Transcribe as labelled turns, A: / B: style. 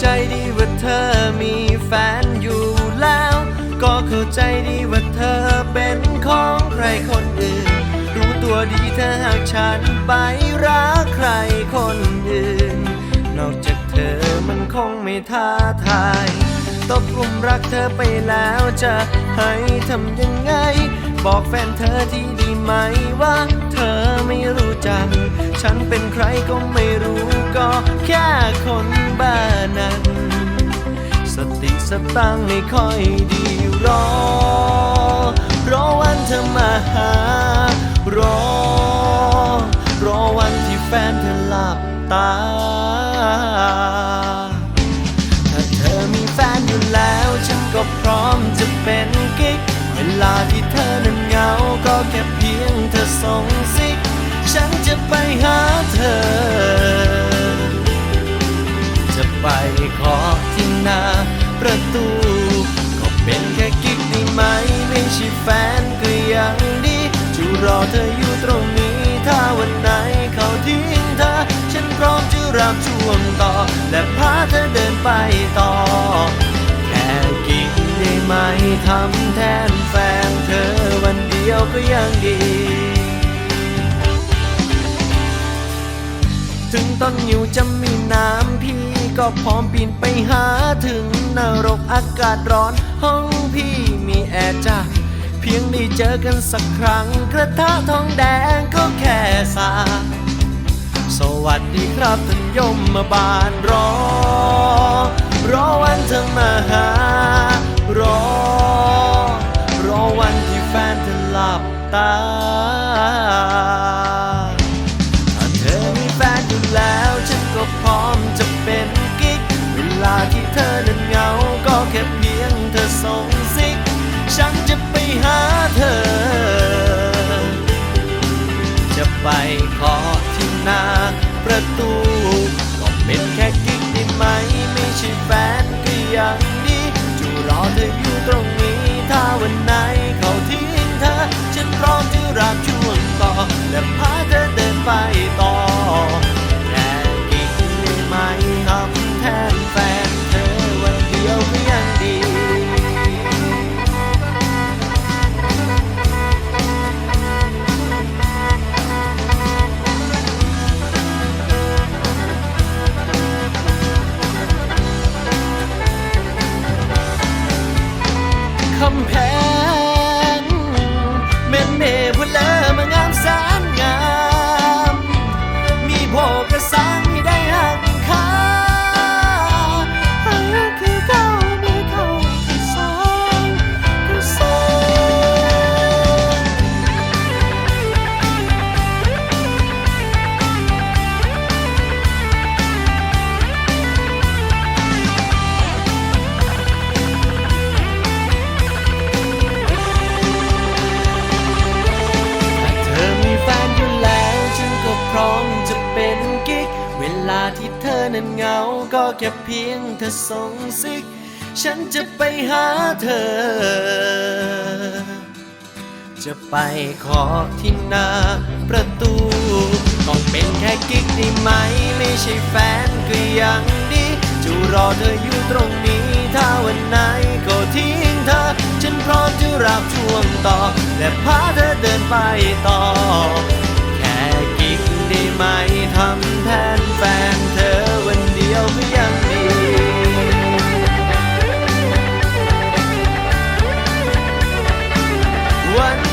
A: ใจดีว่าเธอมีแฟนอยู่แล้ว ก็เข้าใจดีว่าเธอเป็นของใครคนอื่น รู้ตัวดีเธอหากฉันไปรักใครคนอื่น นอกจากเธอมันคงไม่ท้าทายตกลุมรักเธอไปแล้วจะให้ทำยังไง บอกแฟนเธอที่ดีไหมว่า ฉันเป็นใครก็ไม่รู้ก็แค่คนบ้านั้น สติสตังไม่ค่อยดีรอ รอวันเธอมาหา รอ รอวันที่แฟนเธอหลับตา ถ้าเธอมีแฟนอยู่แล้ว ฉันก็พร้อมจะเป็นกิ๊ก เวลาที่เธอนั้นเหงา ก็แค่เพียงเธอส่งซิก ฉันจะไปหาเธอ จะไปขอที่หน้าประตู ก็เป็นแค่กิ๊กได้ไหม ไม่ใช่แฟนก็ยังดีจะรอเธออยู่ตรงนี้ ถ้าวันไหนเขาทิ้งเธอ ฉันพร้อมจะรับช่วงต่อ และพาเธอเดินไปต่อ แค่กิ๊กได้ไหมทำแทนแฟนเธอวันเดียวก็ยังดี ถึงต้นอยู่จะมีน้ำพี่ก็พร้อมปีนไปหาถึงนรกอากาศร้อน ห้องพี่มีแอร์จ้าเพียงได้เจอกันสักครั้ง กระทะทองแดงก็แค่สาสวัสดีครับท่านยมมาบานรอ รอวันเธอมาหารอ รอวันที่แฟนเธอหลับตาถ้า ไปขอที่หน้าประตูก็เป็นแค่กิ๊กได้ไหม ไม่ใช่แฟนก็ยังดีจะรอเธออยู่ตรงนี้ ถ้าวันไหนเขาทิ้งเธอ ฉันพร้อมจะรับช่วงต่อและพาเธอำแพง นั้นเหงาก็แค่เพียงเธอส่งซิก ฉันจะไปหาเธอ จะไปขอที่หน้าประตูต้องเป็นแค่กิ๊กได้ไหม ไม่ใช่แฟนก็ยังดีจะรอเธออยู่ตรงนี้ ถ้าวันไหนก็ทิ้งเธอ ฉันพร้อมจะรับช่วงต่อ และพาเธอเดินไปต่อ แค่กิ๊กได้ไหมทำแท 关